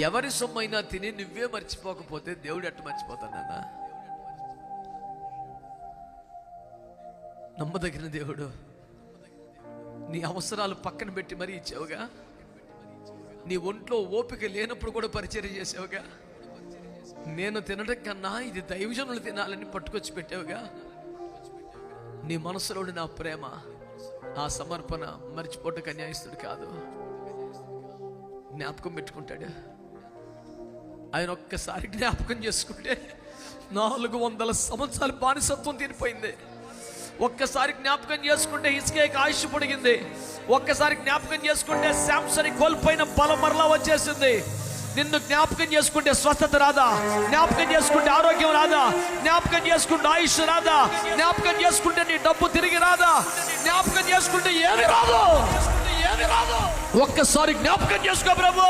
ఎవరి సొమ్మైనా తిని నువ్వే మర్చిపోకపోతే దేవుడు ఎట్ట మర్చిపోతానన్నా నమ్మదగిన దేవుడు. నీ అవసరాలు పక్కన పెట్టి మరీ ఇచ్చావుగా? నీ ఒంట్లో ఓపిక లేనప్పుడు కూడా పరిచయం చేసావుగా? నేను తినడం కన్నా ఇది దైవజనులు తినాలని పట్టుకొచ్చి పెట్టావుగా? నీ మనసులోని నా ప్రేమ ఆ సమర్పణ మర్చిపోటకు అన్యాయస్తుడు కాదు. జ్ఞాపకం పెట్టుకుంటాడు. ఆయన ఒక్కసారి జ్ఞాపకం చేసుకుంటే నాలుగు వందల సంవత్సరాలు బానిసత్వం తీరిపోయింది. ఒక్కసారి జ్ఞాపకం చేసుకుంటే ఇసుకేకి ఆయుష్ పొడిగింది. ఒక్కసారి జ్ఞాపకం చేసుకుంటే శాంసని కోల్పోయిన బలం మరలా వచ్చేసింది. నిన్ను జ్ఞాపకం చేసుకుంటే స్వస్థత రాదా? జ్ఞాపకం చేసుకుంటే ఆరోగ్యం రాదా? జ్ఞాపకం చేసుకుంటే ఆయుష్ రాదా? జ్ఞాపకం చేసుకుంటే నీ డబ్బు తిరిగి రాదా? జ్ఞాపకం చేసుకుంటే ఏమి రాదు ఏమి రాదు? ఒక్కసారి జ్ఞాపకం చేసుకో ప్రభు.